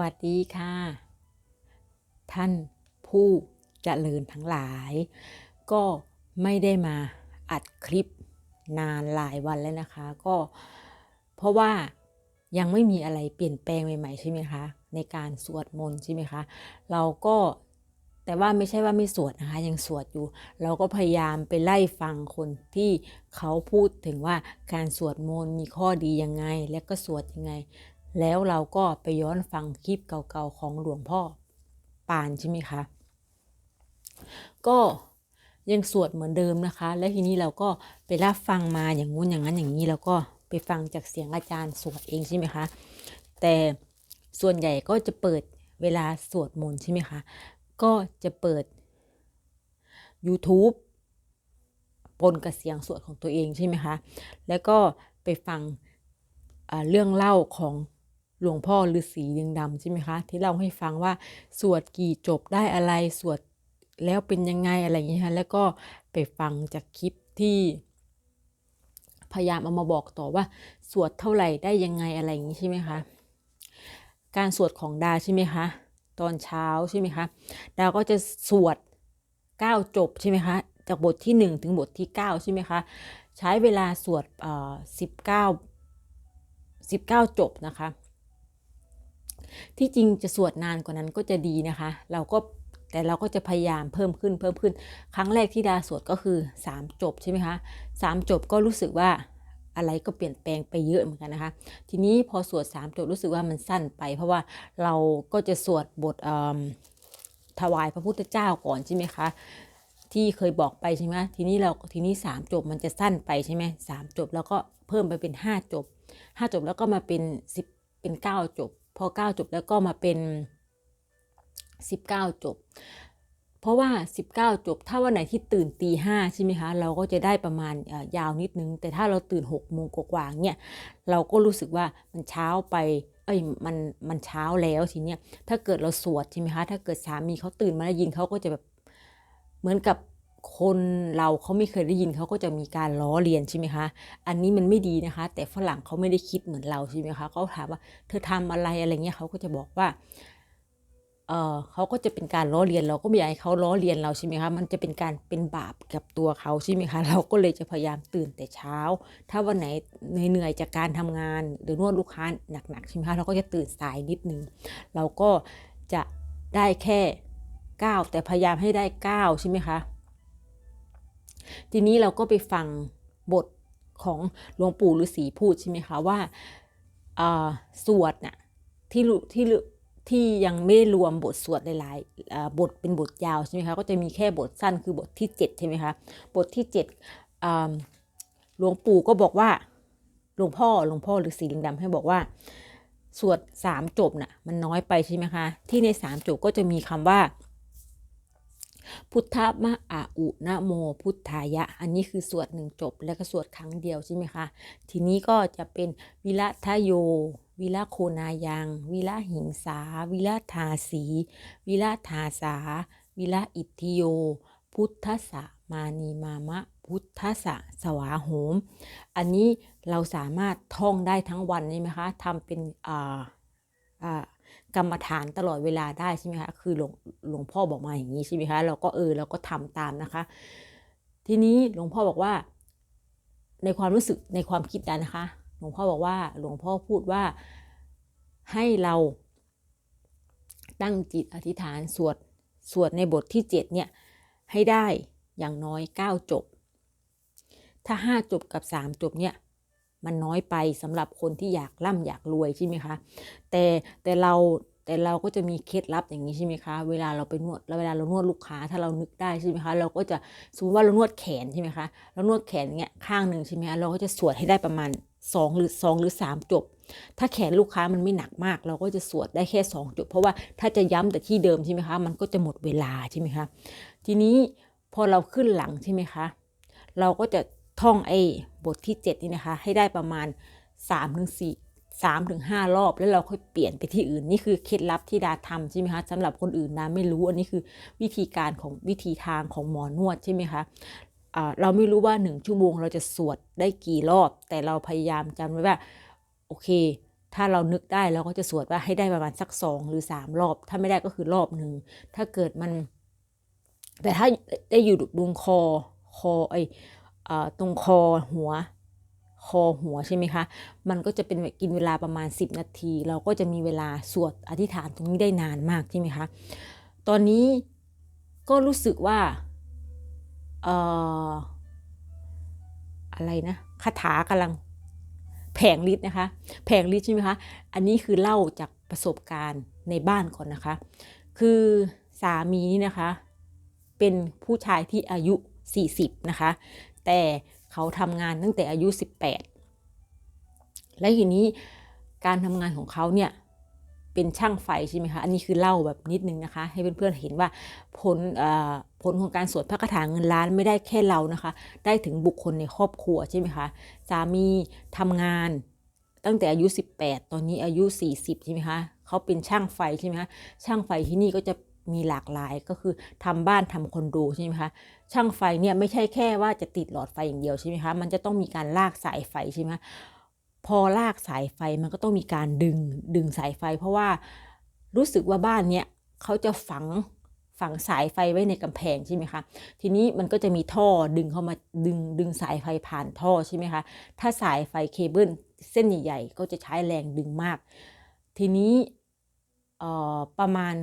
วัสดีค่ะ ท่านผู้เจริญทั้งหลาย ก็ไม่ได้มาอัดคลิปนานหลายวันแล้วนะคะ ก็เพราะว่ายังไม่มีอะไรเปลี่ยนแปลงใหม่ๆใช่ไหมคะ ในการสวดมนต์ใช่ไหมคะ เราก็แต่ว่าไม่ใช่ว่าไม่สวดนะคะ ยังสวดอยู่ เราก็พยายามไปไล่ฟังคนที่เขาพูดถึงว่าการสวดมนต์มีข้อดียังไง และก็สวดยังไง แล้วเราก็ไปย้อนฟังคลิปเก่าๆของหลวงพ่อปานใช่ไหมคะ ก็ยังสวดเหมือนเดิมนะคะ และทีนี้เราก็ไปรับฟังมาอย่างงู้นอย่างนั้นอย่างนี้แล้วก็ไปฟังจากเสียงอาจารย์สวดเองใช่ไหมคะ แต่ส่วนใหญ่ก็จะเปิดเวลาสวดมนต์ใช่ไหมคะ ก็จะเปิด YouTube ปนกับเสียงสวดของตัวเองใช่ไหมคะ แล้วก็ไปฟังเรื่องเล่าของ หลวงพ่อฤาษีลิงดำใช่ไหมคะ ที่เล่าให้ฟังว่าสวดกี่จบได้อะไรสวดแล้วเป็นยังไงอะไรอย่างเงี้ยค่ะแล้วก็ไปฟังจากคลิปที่ พยายามเอามาบอกต่อว่า สวดเท่าไหร่ได้ยังไงอะไรอย่างนี้ใช่ไหมคะการสวดของดาใช่ไหมคะตอนเช้าใช่ไหมคะดาก็จะสวด 9 จบใช่ไหมคะจากบทที่ 1 ถึงบทที่ 9 ใช่ไหมคะใช้เวลาสวดเอ่อ19 19จบนะคะ ที่จริงจะสวดนานกว่านั้นก็จะดีนะคะ เราก็แต่เราก็จะพยายามเพิ่มขึ้นเพิ่มขึ้น ครั้งแรกที่ดาสวดก็คือ 3 จบใช่ไหมคะ3จบก็รู้สึกว่าอะไรก็เปลี่ยนแปลงไปเยอะเหมือนกันนะคะ ทีนี้พอสวด3จบรู้สึกว่ามันสั้นไป เพราะว่าเราก็จะสวดบทถวายพระพุทธเจ้าก่อนใช่ไหมคะที่เคยบอกไปใช่ไหมทีนี้เราทีนี้สามจบมันจะสั้นไปใช่ไหมสามจบแล้วก็เพิ่มไปเป็นห้าจบห้าจบแล้วก็มาเป็นสิบเป็นเก้าจบ พอเก้าจบแล้วก็มาเป็นสิบเก้าจบ เพราะว่า 19 จบ ถ้าวันไหนที่ตื่นตีห้าใช่ไหมคะ เราก็จะได้ประมาณยาวนิดนึง แต่ถ้าเราตื่น6โมงกว่าๆเนี่ย เราก็รู้สึกว่ามันเช้าไป เอ้ย มัน มันเช้าแล้วทีเนี้ย ถ้าเกิดเราสวดใช่ไหมคะ ถ้าเกิดสามีเขาตื่นมาได้ยินเขาก็จะแบบ เหมือนกับ คนเราเขาไม่เคยได้ยินเขาก็จะมีการล้อเลียนใช่ไหมคะ อันนี้มันไม่ดีนะคะ แต่ฝรั่งเขาไม่ได้คิดเหมือนเราใช่ไหมคะเขาถามว่าเธอทำอะไรอะไรเงี้ยเขาก็จะบอกว่าเออเขาก็จะเป็นการล้อเลียนเราก็ไม่อยากให้เขาล้อเลียนเราใช่ไหมคะมันจะเป็นการเป็นบาปกับตัวเขาใช่ไหมคะเราก็เลยจะพยายามตื่นแต่เช้า ถ้าวันไหนเหนื่อยจากการทำงานหรือนวดลูกค้าหนักๆใช่ไหมคะเราก็จะตื่นสายนิดนึงเราก็จะได้แค่9แต่พยายามให้ได้9ใช่ไหมคะ ทีนี้เราก็ไปฟังบทของหลวงปู่ฤาษีพูดใช่ไหมคะว่าสวดน่ะที่ที่ที่ยังไม่รวมบทสวดหลายๆบทเป็นบทยาวใช่ไหมคะก็จะมีแค่บทสั้นคือบทที่ 7 ใช่ไหมคะบทที่7หลวงปู่ก็บอกว่าหลวงพ่อหลวงพ่อหรือสีลิงดำให้บอกว่า สวดสามจบน่ะมันน้อยไปใช่ไหมคะ ที่ในสามจบก็จะมีคำว่า พุทธมะอาอุนะโม พุทธายะ อันนี้คือสวดหนึ่งจบ แล้วก็สวดครั้งเดียวใช่ไหมคะ ทีนี้ก็จะเป็นวิระทะโย วิลาโคนายัง วิลาหิงสา วิลาทาสี วิลาทาสา วิลาอิทธิโย พุทธะมานีมามะพุทธะสวาโหม อันนี้เราสามารถท่องได้ทั้งวันใช่ไหมคะทำเป็นอ่าอ่า กรรมฐานตลอดเวลาได้ใช่ไหมคะ คือหลวงหลวงพ่อบอกมาอย่างนี้ใช่ไหมคะ เราก็เออเราก็ทำตามนะคะ ทีนี้หลวงพ่อบอกว่า ในความรู้สึกในความคิดนะคะ หลวงพ่อบอกว่า หลวงพ่อพูดว่าให้เราตั้งจิตอธิษฐานสวดสวดในบทที่7เนี่ยให้ได้อย่างน้อย 9 จบ ถ้า 5 จบกับ 3 จบเนี่ย มันน้อยไปสำหรับคนที่อยากร่ำอยากรวยใช่ไหมคะ แต่แต่เราแต่เราก็จะมีเคล็ดลับอย่างนี้ใช่ไหมคะ เวลาเราไปนวดแล้วเวลาเรานวดลูกค้าถ้าเรานึกได้ใช่ไหมคะ เราก็จะสมมติว่าเรานวดแขนใช่ไหมคะเรานวดแขนเงี้ยข้างหนึ่งใช่ไหมคะเราก็จะสวดให้ได้ประมาณสองหรือสองหรือสามจบ ถ้าแขนลูกค้ามันไม่หนักมาก เราก็จะสวดได้แค่สองจบ เพราะว่าถ้าจะย้ำแต่ที่เดิมใช่ไหมคะ มันก็จะหมดเวลาใช่ไหมคะ ทีนี้พอเราขึ้นหลังใช่ไหมคะ เราก็จะ ท่องไอ้บทที่ 7 นี่นะคะ ให้ได้ประมาณ3ถึง4 3ถึง5รอบแล้วเราค่อยเปลี่ยนไปที่อื่น นี่คือเคล็ดลับที่ดาทำใช่ไหมคะสำหรับคนอื่นดาไม่รู้อันนี้คือวิธีการของวิธีทางของหมอนวดใช่ไหมคะเราไม่รู้ว่าหนึ่งชั่วโมงเราจะสวดได้กี่รอบ แต่เราพยายามจำไว้ว่าโอเค ถ้าเรานึกได้เราก็จะสวดว่าให้ได้ประมาณสักสองหรือสามรอบ ถ้าไม่ได้ก็คือรอบหนึ่งถ้าเกิดมัน แต่ถ้าได้อยู่ตรงคอคอไอ ตรงคอหัว คอหัวใช่ไหมคะ มันก็จะเป็นกินเวลาประมาณ 10 นาที เราก็จะมีเวลาสวดอธิษฐานตรงนี้ได้นานมากใช่ไหมคะ ตอนนี้ก็รู้สึกว่าเอ่ออะไรนะคาถากำลังแผงฤทธิ์นะคะ แผงฤทธิ์ใช่ไหมคะ อันนี้คือเล่าจากประสบการณ์ในบ้านก่อนนะคะ คือสามีนี่นะคะ เป็นผู้ชายที่อายุ 40 นะคะ แต่เขาทำงานตั้งแต่อายุ 18 และทีนี้การทำงานของเขาเนี่ยเป็นช่างไฟใช่ไหมคะ อันนี้คือเล่าแบบนิดนึงนะคะ ให้เพื่อนๆเห็นว่าผลผลของการสวดพระคาถาเงินล้านไม่ได้แค่เรานะคะ ได้ถึงบุคคลในครอบครัวใช่ไหมคะสามีทำงานตั้งแต่อายุ 18 ตอนนี้อายุ 40 ใช่ไหมคะเขาเป็นช่างไฟใช่ไหมคะช่างไฟที่นี่ก็จะ มีหลากหลายก็คือทำบ้านทำคอนโดใช่ไหมคะช่างไฟเนี่ยไม่ใช่แค่ว่าจะติดหลอดไฟอย่างเดียวใช่ไหมคะมันจะต้องมีการลากสายไฟใช่ไหมพอลากสายไฟมันก็ต้องมีการดึงดึงสายไฟ เพราะว่ารู้สึกว่าบ้านเนี้ยเขาจะฝังฝังสายไฟไว้ในกำแพงใช่ไหมคะ ทีนี้มันก็จะมีท่อดึงเข้ามาดึงดึงสายไฟผ่านท่อใช่ไหมคะ ถ้าสายไฟเคเบิลเส้นใหญ่ๆก็จะใช้แรงดึงมาก ทีนี้ประมาณ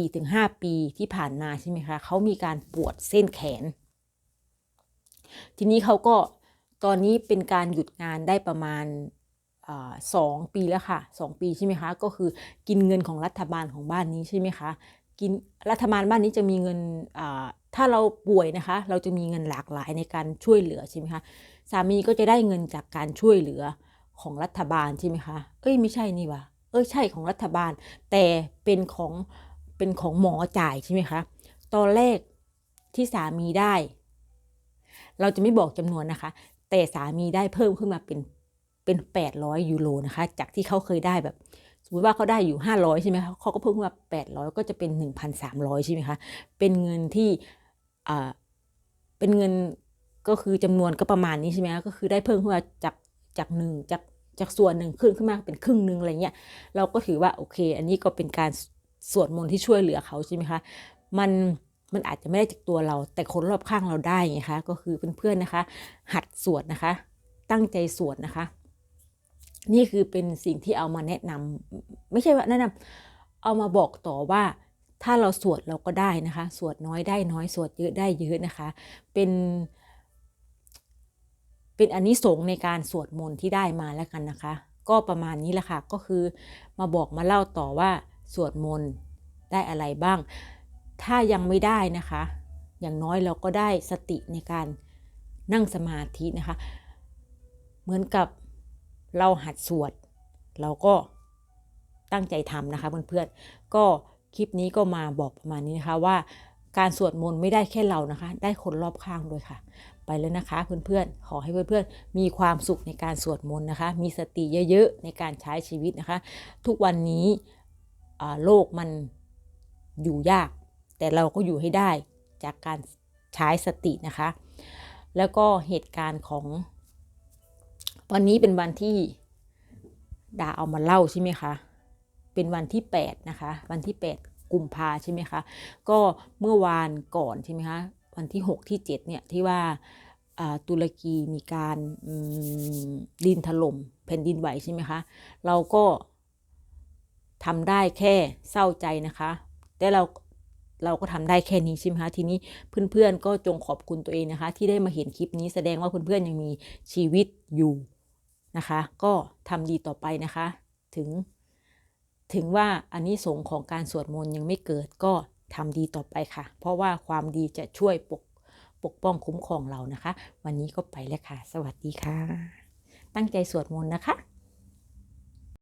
4-5 ปีที่ผ่านมาใช่ไหมคะเขามีการปวดเส้นแขน ทีนี้เขาก็ตอนนี้เป็นการหยุดงานได้ประมาณสองปีแล้วค่ะสองปีใช่ไหมคะก็คือกินเงินของรัฐบาลของบ้านนี้ใช่ไหมคะกินรัฐบาลบ้านนี้จะมีเงินถ้าเราป่วยนะคะ เราจะมีเงินหลากหลายในการช่วยเหลือใช่ไหมคะสามีก็จะได้เงินจากการช่วยเหลือของรัฐบาลใช่ไหมคะเอ้ยไม่ใช่นี่วะเอ้ยใช่ของรัฐบาล แต่เป็นของ เป็นของหมอจ่ายใช่ไหมคะ ตอนแรกที่สามีได้ เราจะไม่บอกจำนวนนะคะ แต่สามีได้เพิ่มขึ้นมาเป็นเป็น 800 ยูโรนะคะ จากที่เขาเคยได้แบบ สมมติว่าเขาได้อยู่ 500 ใช่ไหมคะเขาก็เพิ่มขึ้นมา 800 ก็จะเป็น 1,300 ใช่ไหมคะ เป็นเงินที่อ่าเป็นเงินก็คือจำนวนก็ประมาณนี้ใช่ไหมคะก็คือได้เพิ่มขึ้นมาจากจากหนึ่งจากจากส่วนหนึ่งขึ้นขึ้นมาเป็นครึ่งหนึ่งอะไรเงี้ย เราก็ถือว่าโอเค อันนี้ก็เป็นการ สวดมนต์ที่ช่วยเหลือเขาใช่ไหมคะ มันมันอาจจะไม่ได้จากตัวเรา แต่คนรอบข้างเราได้ไงคะ ก็คือเพื่อนๆนะคะ หัดสวดนะคะ ตั้งใจสวดนะคะ นี่คือเป็นสิ่งที่เอามาแนะนำไม่ใช่ว่าแนะนำเอามาบอกต่อว่าถ้าเราสวดเราก็ได้นะคะ สวดน้อยได้น้อยสวดเยอะได้เยอะนะคะ เป็น เป็นอันนิสงในการสวดมนต์ที่ได้มาแล้วกันนะคะ ก็ประมาณนี้แหละค่ะ ก็คือมาบอกมาเล่าต่อว่า สวดมนต์ได้อะไรบ้าง ถ้ายังไม่ได้นะคะ อย่างน้อยเราก็ได้สติในการนั่งสมาธินะคะ เหมือนกับเราหัดสวด เราก็ตั้งใจทำนะคะเพื่อนๆก็คลิปนี้ก็มาบอกประมาณนี้นะคะว่าการสวดมนต์ไม่ได้แค่เรานะคะ ได้คนรอบข้างด้วยค่ะ ไปแล้วนะคะเพื่อนๆ ขอให้เพื่อนๆ มีความสุขในการสวดมนต์นะคะ มีสติเยอะๆ ในการใช้ชีวิตนะคะ ทุกวันนี้ โลกมันอยู่ยาก แต่เราก็อยู่ให้ได้จากการใช้สตินะคะ แล้วก็เหตุการณ์ของวันนี้เป็นวันที่ดาเอามาเล่าใช่ไหมคะ เป็นวันที่ 8 นะคะ วันที่ 8 กุมภาใช่ไหมคะ ก็เมื่อวานก่อนใช่ไหมคะ วันที่ 6 ที่ 7 เนี่ย ที่ว่าตุรกีมีการดินถล่มแผ่นดินไหวใช่ไหมคะ เราก็ ทำได้แค่เศร้าใจนะคะ แต่เราเราก็ทำได้แค่นี้ใช่ไหมคะทีนี้เพื่อนๆก็จงขอบคุณตัวเองนะคะ ที่ได้มาเห็นคลิปนี้แสดงว่าเพื่อนๆยังมีชีวิตอยู่นะคะ ก็ทำดีต่อไปนะคะ ถึง ถึงว่าอันนี้สงของการสวดมนต์ยังไม่เกิดก็ทำดีต่อไปค่ะ เพราะว่าความดีจะช่วยปกปกป้องคุ้มครองเรานะคะ วันนี้ก็ไปแล้วค่ะ สวัสดีค่ะ ตั้งใจสวดมนต์นะคะ